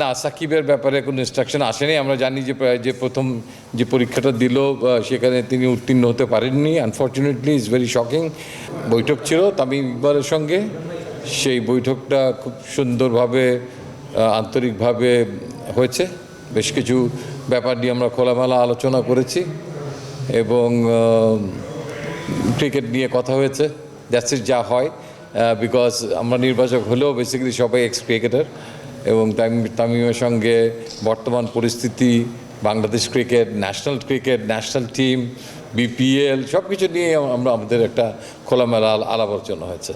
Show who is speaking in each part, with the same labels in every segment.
Speaker 1: না, সাকিবের ব্যাপারে কোনো ইনস্ট্রাকশন আসেনি। আমরা জানি যে যে প্রথম যে পরীক্ষাটা দিল সেখানে তিনি উত্তীর্ণ হতে পারেননি। আনফর্চুনেটলি ইজ ভেরি শকিং বৈঠক ছিল তামিম ইকবালের সঙ্গে। সেই বৈঠকটা খুব সুন্দরভাবে আন্তরিকভাবে হয়েছে। বেশ কিছু ব্যাপার নিয়ে আমরা খোলামেলা আলোচনা করেছি এবং ক্রিকেট নিয়ে কথা হয়েছে। দ্যাটস ইট যা হয়। বিকজ আমরা নির্বাচক হলেও বেসিক্যালি সবাই এক্স ক্রিকেটার এবং তামিমের সঙ্গে বর্তমান পরিস্থিতি Bangladesh cricket national cricket national team BPL সব কিছু নিয়ে আমরা আমাদের একটা খোলামেলা আল- আলাপ আলোচনা হয়েছে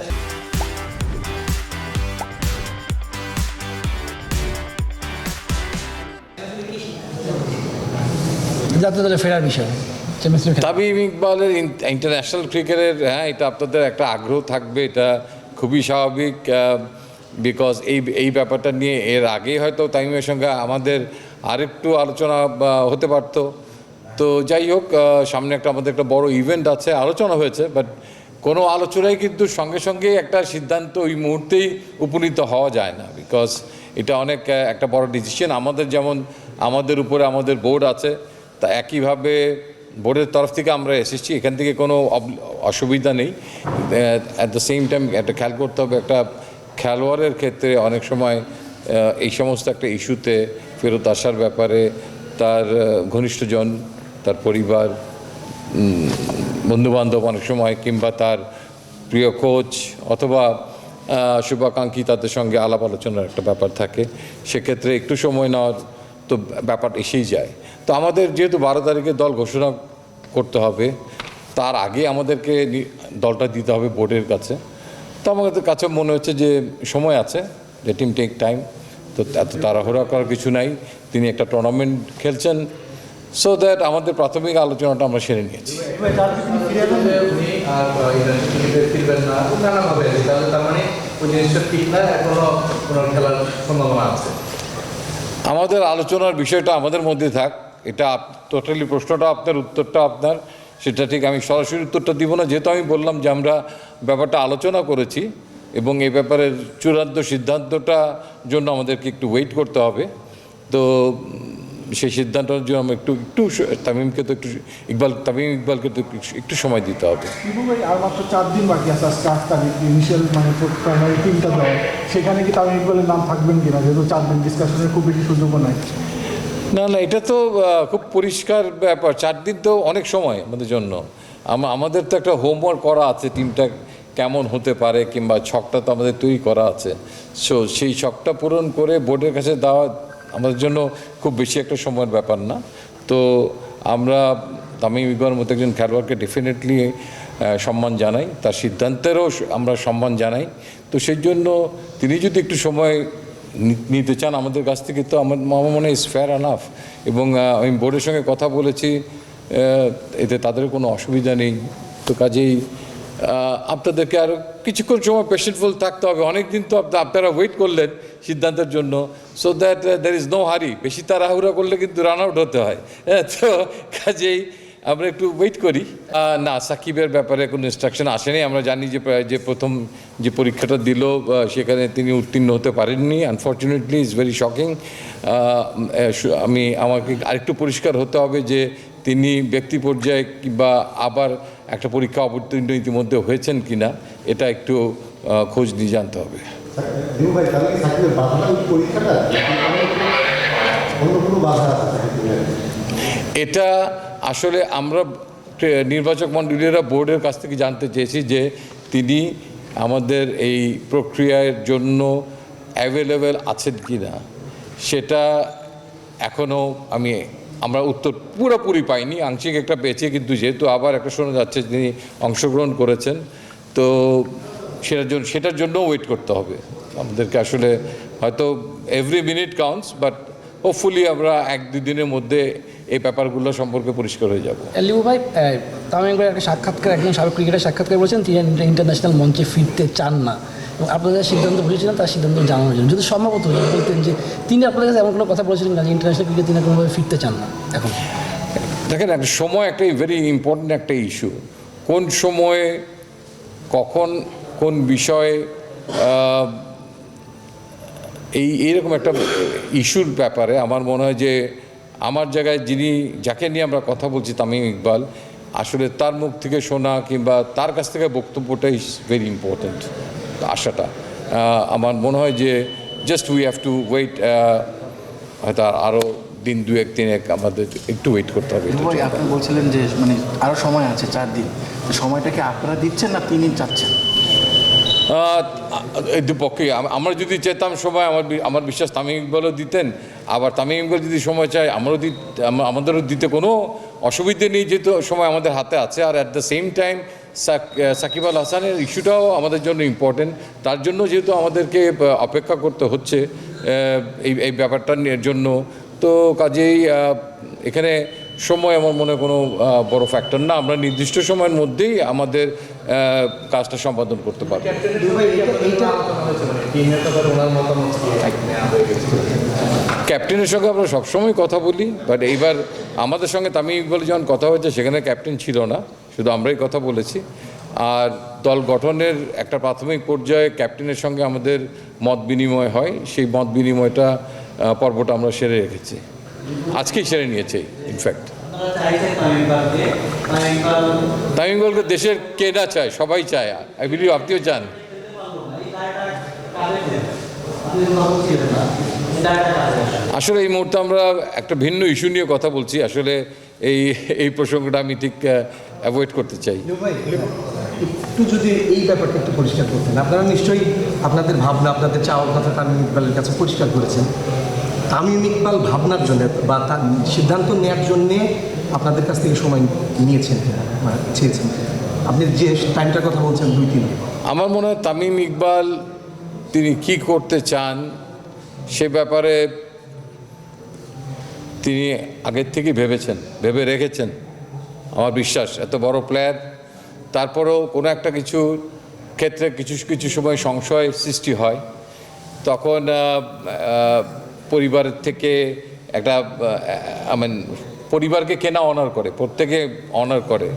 Speaker 2: জাতীয় দলে ফেরার বিষয় চ্যাম্পিয়ন্স লিগ খেলা।
Speaker 1: তামিম ইকবালের ইন্টারন্যাশনাল ক্রিকেটের হ্যাঁ এটা আপনাদের একটা আগ্রহ থাকবে এটা খুবই স্বাভাবিক বিকজ এই এই ব্যাপারটা নিয়ে এর আগেই হয়তো তামিমের সঙ্গে আমাদের আরেকটু আলোচনা হতে পারতো। তো যাই হোক সামনে একটা আমাদের একটা বড় ইভেন্ট আছে, আলোচনা হয়েছে বাট কোনো আলোচনায় কিন্তু সঙ্গে সঙ্গে একটা সিদ্ধান্ত ওই মুহূর্তেই উপনীত হওয়া যায় না বিকজ এটা অনেক একটা বড় ডিসিশন আমাদের যেমন, আমাদের উপরে আমাদের বোর্ড আছে, তা একইভাবে বোর্ডের তরফ থেকে আমরা এসেছি, এখান থেকে কোনো অসুবিধা নেই। অ্যাট দ্য সেম টাইম একটা খেয়াল করতে হবে, একটা খেলোয়াড়ের ক্ষেত্রে অনেক সময় এই সমস্ত একটা ইস্যুতে ফেরত আসার ব্যাপারে তার ঘনিষ্ঠজন, তার পরিবার বন্ধুবান্ধব অনেক সময় কিংবা তার প্রিয় কোচ অথবা শুভাকাঙ্ক্ষী তাদের সঙ্গে আলাপ আলোচনার একটা ব্যাপার থাকে। সেক্ষেত্রে একটু সময় নেওয়ার তো ব্যাপার এসেই যায়। তো আমাদের যেহেতু বারো তারিখে দল ঘোষণা করতে হবে, তার আগে আমাদেরকে দলটা দিতে হবে বোর্ডের কাছে। তো আমাদের কাছে মনে হচ্ছে যে সময় আছে যে টিম টেক টাইম তো এত তাড়াহুড়া করার কিছু নাই। তিনি একটা টুর্নামেন্ট খেলছেন সো দ্যাট আমাদের প্রাথমিক আলোচনাটা আমরা সেরে নিয়েছি।
Speaker 3: উনি আর ইন্টারন্যাশনাল ফিরবেন না নানাভাবে তাহলে তার মানে
Speaker 1: আমাদের আলোচনার বিষয়টা আমাদের মধ্যে থাক এটা টোটালি প্রশ্নটা আপনার উত্তরটা আপনার। সেটা ঠিক, আমি সরাসরি উত্তরটা দিব না। যেহেতু আমি বললাম যে আমরা ব্যাপারটা আলোচনা করেছি এবং এই ব্যাপারে চূড়ান্ত সিদ্ধান্তটা জন্য আমাদেরকে একটু ওয়েট করতে হবে। তো সেই সিদ্ধান্তটার জন্য আমরা একটু একটু তামিমকে তো একটু ইকবাল, তামিম ইকবালকে তো একটু- সময় দিতে হবে।
Speaker 4: আর মাত্র চার দিন বাকি মানে সেখানে কি তামিম ইকবালের নাম থাকবেন কিনা? যেহেতু চার দিন ডিসকাশনের খুব বেশি সুযোগও নাই।
Speaker 1: না না, এটা তো খুব পরিষ্কার ব্যাপার। চার দিন তো অনেক সময় আমাদের জন্য। আমাদের তো একটা হোমওয়ার্ক করা আছে টিমটা কেমন হতে পারে, কিংবা ছকটা তো আমাদের তৈরি করা আছে। সো সেই ছকটা পূরণ করে বোর্ডের কাছে দেওয়া আমাদের জন্য খুব বেশি একটা সময়ের ব্যাপার না। তো, আমরা তামিম ইকবালের মতো একজন খেলোয়াড়কে ডেফিনেটলি সম্মান জানাই। তার সিদ্ধান্তেরও আমরা সম্মান জানাই। তো সেই জন্য তিনি যদি একটু সময় নিতে চান আমাদের কাছ থেকে, তো আমার আমার মনে ইস ফেয়ার আনাফ এবং আমি বোর্ডের সঙ্গে কথা বলেছি এতে তাদের কোনো অসুবিধা নেই। তো কাজেই আপনাদেরকে আরও কিছুক্ষণ সময় পেশেন্টফুল থাকতে হবে। অনেক দিন তো আপ- আপনারা ওয়েট করলেন সিদ্ধান্তের জন্য। So that there is no hurry বেশি তাড়াহুড়া করলে কিন্তু রান আউট হতে হয়। হ্যাঁ তো কাজেই আমরা একটু ওয়েট করি। না সাকিবের ব্যাপারে কোনো ইনস্ট্রাকশন আসেনি। আমরা জানি যে যে প্রথম যে পরীক্ষাটা দিল সেখানে তিনি উত্তীর্ণ হতে পারেননি। আনফর্চুনেটলি ইজ ভেরি শকিং আমি আমাকে আরেকটু পরিষ্কার হতে হবে যে তিনি ব্যক্তি পর্যায়ে কিংবা আবার একটা পরীক্ষা অবতীর্ণ ইতিমধ্যে হয়েছেন কিনা এটা একটু খোঁজ নিয়ে জানতে হবে।
Speaker 5: কি
Speaker 1: এটা আসলে আমরা নির্বাচক মণ্ডলীরা বোর্ডের কাছ থেকে জানতে চেয়েছি যে তিনি আমাদের এই প্রক্রিয়ার জন্য অ্যাভেলেবেল আছেন কি না সেটা এখনও আমি, আমরা উত্তর পুরোপুরি পাইনি, আংশিক একটা পেয়েছি, কিন্তু যেহেতু আবার একটা শোনা যাচ্ছে তিনি অংশগ্রহণ করেছেন, তো সেটার জন্য সেটার জন্য ওয়েট করতে হবে। আমাদেরকে আসলে হয়তো every minute counts but hopefully আমরা এক দুই দিনের মধ্যে এই ব্যাপারগুলো সম্পর্কে পরিষ্কার হয়ে যাব।
Speaker 2: লিবু ভাই তামিম ইকবালের একটা সাক্ষাৎকার একজন সাবেক ক্রিকেটার সাক্ষাৎকার বলেছেন তিনি ইন্টারন্যাশনাল মঞ্চে ফিরতে চান না। এবং আপনাদের সিদ্ধান্ত বলেছিলেন তার সিদ্ধান্ত জানানোর জন্য। যদি সম্ভব হতো যদি বলতেন যে তিনি আপনাদের কাছে এমন কোনো কথা বলেছিলেন না যে ইন্টারন্যাশনাল ক্রিকেট তিনি কোনোভাবে ফিরতে চান না এখন?
Speaker 1: দেখেন একটা সময় একটা ভেরি ইম্পর্ট্যান্ট একটা ইস্যু কোন সময়ে কখন কোন বিষয়ে এই এইরকম একটা ইস্যুর ব্যাপারে আমার মনে হয় যে আমার জায়গায় যিনি যাকে নিয়ে আমরা কথা বলছি তামিম ইকবাল আসলে তার মুখ থেকে শোনা কিংবা তার কাছ থেকে বক্তব্যটা ইজ ভেরি ইম্পর্ট্যান্ট আশাটা। আমার মনে হয় যে just we have to wait হয়তো আরও দিন দু এক দিন এক আমাদের একটু ওয়েট করতে হবে।
Speaker 6: আপনি বলছিলেন যে মানে আরও সময় আছে চার দিন। তো সময়টা কি আপনারা দিচ্ছেন না তিনি চাচ্ছেন?
Speaker 1: আহ, এই দুপক্ষে আমরা যদি চেতাম সময় আমার আমার বিশ্বাস তামিম ইকবালও দিতেন। আবার তামিম ইকবাল যদি সময় চায়, আমারও দি আমাদেরও দিতে কোনো অসুবিধে নেই, যেহেতু সময় আমাদের হাতে আছে। আর at the same time Shakib Al হাসানের ইস্যুটাও আমাদের জন্য ইম্পর্টেন্ট তার জন্য যেহেতু আমাদেরকে অপেক্ষা করতে হচ্ছে এই এই ব্যাপারটা জন্য। তো কাজেই এখানে সময় আমার মনে কোনো বড় ফ্যাক্টর না। আমরা নির্দিষ্ট সময়ের মধ্যেই আমাদের কাজটা সম্পাদন করতে পারব। ক্যাপ্টেনের সঙ্গে আমরা সবসময় কথা বলি বাট এইবার আমাদের সঙ্গে তামিম ইকবাল যখন কথা হয়েছে, সেখানে ক্যাপ্টেন ছিল না। শুধু আমরাই কথা বলেছি। আর দল গঠনের একটা প্রাথমিক পর্যায়ে ক্যাপ্টেনের সঙ্গে আমাদের মত বিনিময় হয়। সেই মত বিনিময়টা পর্বটা আমরা সেরে রেখেছি। আজকেই সেরে নিয়েছে ইনফ্যাক্ট তামিম ইকবালকে দেশের কে না চায় সবাই চায় আই বিলিভ আপনিও চান। আসলে এই মুহূর্তে আমরা একটা ভিন্ন ইস্যু নিয়ে কথা বলছি আসলে এই এই প্রসঙ্গটা আমি ঠিক অ্যাভয়েড করতে চাই।
Speaker 7: একটু যদি এই ব্যাপারটা একটু পরিষ্কার করতেন আপনারা নিশ্চয়ই আপনাদের ভাবনা আপনাদের চাওয়ার কথা তামিম ইকবালের কাছে পরিষ্কার করেছেন। তামিম ইকবাল ভাবনার জন্য বা তার সিদ্ধান্ত নেওয়ার জন্যে আপনাদের কাছ থেকে সময় নিয়েছেন চেয়েছেন আপনি যে টাইমটার কথা বলছেন, দুই, তিন।
Speaker 1: আমার মনে হয় তামিম ইকবাল তিনি কি করতে চান সে ব্যাপারে তিনি আগের থেকেই ভেবেছেন, ভেবে রেখেছেন। আমার বিশ্বাস, এত বড় প্লেয়ার তারপরেও কোনো একটা কিছু ক্ষেত্রে কিছু কিছু সময় সংশয় সৃষ্টি হয়। তখন পরিবারের থেকে একটা আই মিন পরিবারকে কেনা অনার করে, প্রত্যেকে অনার করে।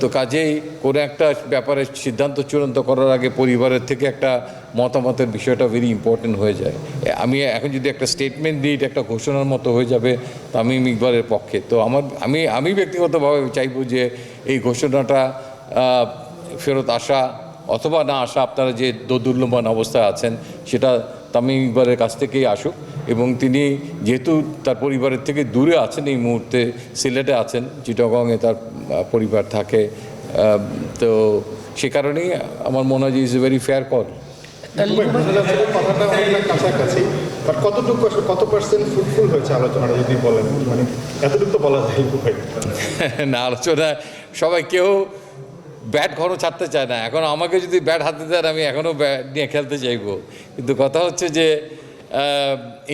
Speaker 1: তো কাজেই কোনো একটা ব্যাপারে সিদ্ধান্ত চূড়ান্ত করার আগে পরিবারের থেকে একটা মতামতের বিষয়টা ভেরি ইম্পর্টেন্ট হয়ে যায়। আমি এখন যদি একটা স্টেটমেন্ট দিই, এটা একটা ঘোষণার মতো হয়ে যাবে, তামিম ইকবালের পক্ষে। তো আমার, আমি আমি ব্যক্তিগতভাবে চাইব যে এই ঘোষণাটা ফেরত আসা অথবা না আসা, আপনারা যে দোদুল্যমান অবস্থায় আছেন, সেটা তামিম ইকবালের কাছ থেকেই আসুক। এবং তিনি যেহেতু তার পরিবারের থেকে দূরে আছেন এই মুহূর্তে সিলেটে আছেন চিটাগংয়ে তার পরিবার থাকে তো সে কারণেই আমার মনে হয় যে is a very fair call
Speaker 4: কথাটা অনেকটা কাছাকাছি বাট কতটুকু কত পার্সেন্ট ফ্রুটফুল হয়েছে আলোচনাটা যদি বলেন? মানে এতটুকু তো বলা যায়
Speaker 1: না আলোচনা সবাই কেউ ব্যাট ঘরও ছাড়তে চায় না। এখন আমাকে যদি ব্যাট হাতে দেন আমি এখনও ব্যাট নিয়ে খেলতে চাইব। কিন্তু কথা হচ্ছে যে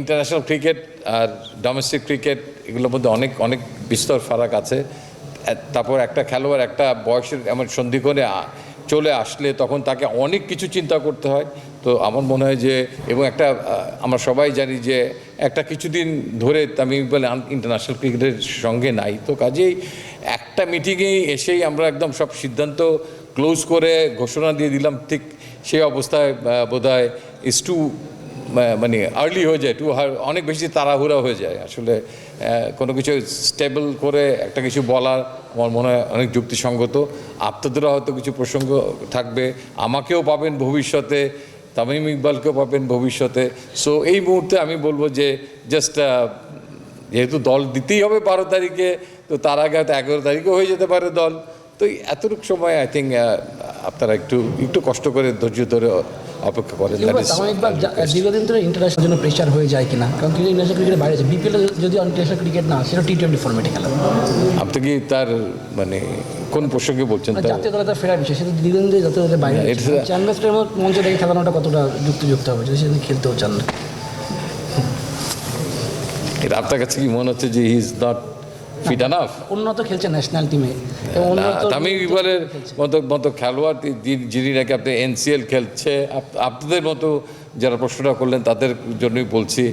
Speaker 1: ইন্টারন্যাশনাল ক্রিকেট আর ডোমেস্টিক ক্রিকেট এগুলোর মধ্যে অনেক অনেক বিস্তর ফারাক আছে। তারপর একটা খেলোয়াড়, একটা বয়সের এমন সন্ধিক্ষণে চলে আসলে তখন তাকে অনেক কিছু চিন্তা করতে হয়। তো আমার মনে হয় যে, এবং একটা আমরা সবাই জানি যে, একটা কিছুদিন ধরে তামিম ইকবাল ইন্টারন্যাশনাল ক্রিকেটের সঙ্গে নাই। তো কাজেই একটা মিটিংয়েই এসেই আমরা একদম সব সিদ্ধান্ত ক্লোজ করে ঘোষণা দিয়ে দিলাম। ঠিক সেই অবস্থায় বোধ হয় ইস টু মানে আর্লি হয়ে যায় টু অনেক বেশি তাড়াহুড়া হয়ে যায়। আসলে কোনো কিছু স্টেবল করে একটা কিছু বলার আমার মনে হয় অনেক যুক্তিসঙ্গত। আপনাদেরও হয়তো কিছু প্রসঙ্গ থাকবে, আমাকেও পাবেন ভবিষ্যতে, তামিম ইকবালকেও পাবেন ভবিষ্যতে। সো এই মুহূর্তে আমি বলব যে জাস্ট যেহেতু দল দিতেই হবে বারো তারিখে, তো তার আগে হয়তো এগারো তারিখও হয়ে যেতে পারে দল। তো এতটুকু সময় আই থিঙ্ক আপনারা একটু একটু কষ্ট করে ধৈর্য ধরে অপেক্ষা করেন.
Speaker 2: দীর্ঘদিন ধরে ইন্টারন্যাশনাল জন্য প্রেশার হয়ে যায় কিনা? কারণ কিন্তু ইন্টারন্যাশনাল ক্রিকেটের বাইরে আছে। বিপিএল যদি ইন্টারন্যাশনাল ক্রিকেট না সেটা টি টোয়েন্টি ফর্মেটে খেলা
Speaker 1: আপনি কি তার মানে কোন প্রসঙ্গে বলছেন
Speaker 2: জাতীয় দলে তার ফেরার বিষয় সেটা দীর্ঘদিন ধরে জাতীয় দলের বাইরে
Speaker 1: এটা-
Speaker 2: চ্যাম্পিয়ন্সের মঞ্চে দেখে খেলানোটা কতটা যুক্তিযুক্ত হবে যদি সেদিন খেলতেও চান। না
Speaker 1: এটা আপনার কাছে কি মনে হচ্ছে যে he is not fit enough
Speaker 2: উন্নত খেলছে ন্যাশনাল টিমে
Speaker 1: তামিম ইকবালের মতো মতো খেলোয়াড় যিনি নাকি আপনি এনসিএল খেলছে আপনাদের মতো যারা প্রশ্নটা করলেন তাদের জন্যই বলছি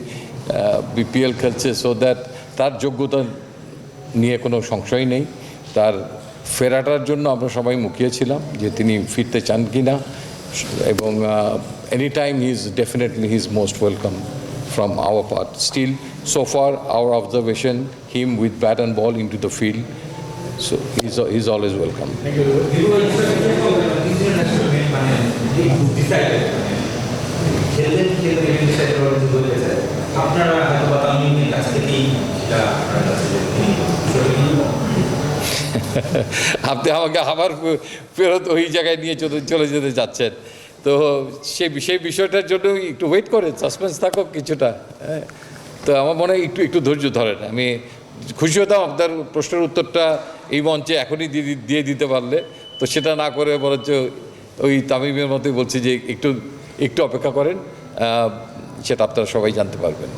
Speaker 1: বিপিএল খেলছে সো দ্যাট তার যোগ্যতা নিয়ে কোনো সংশয় নেই। তার ফেরাটার জন্য আমরা সবাই মুখিয়েছিলাম যে তিনি ফিরতে চান কি না এবং any time he is definitely he is most welcome from our part. Still, so far, our observation, him with bat and ball into the field, so he's, he's always welcome. আপনি আমাকে আবার ফেরত ওই জায়গায় নিয়ে চলে যেতে যাচ্ছেন তো সেই সেই বিষয়টার জন্য একটু ওয়েট করে সাসপেন্স থাকুক কিছুটা হ্যাঁ। তো আমার মনে হয় একটু একটু ধৈর্য ধরেন। আমি খুশি হতাম আপনার প্রশ্নের উত্তরটা এই মঞ্চে এখনই দিয়ে দিয়ে দিতে পারলে। তো সেটা না করে বরঞ্চ ওই তামিমের মতোই বলছি যে একটু একটু অপেক্ষা করেন। সেটা আপনারা সবাই জানতে পারবেন।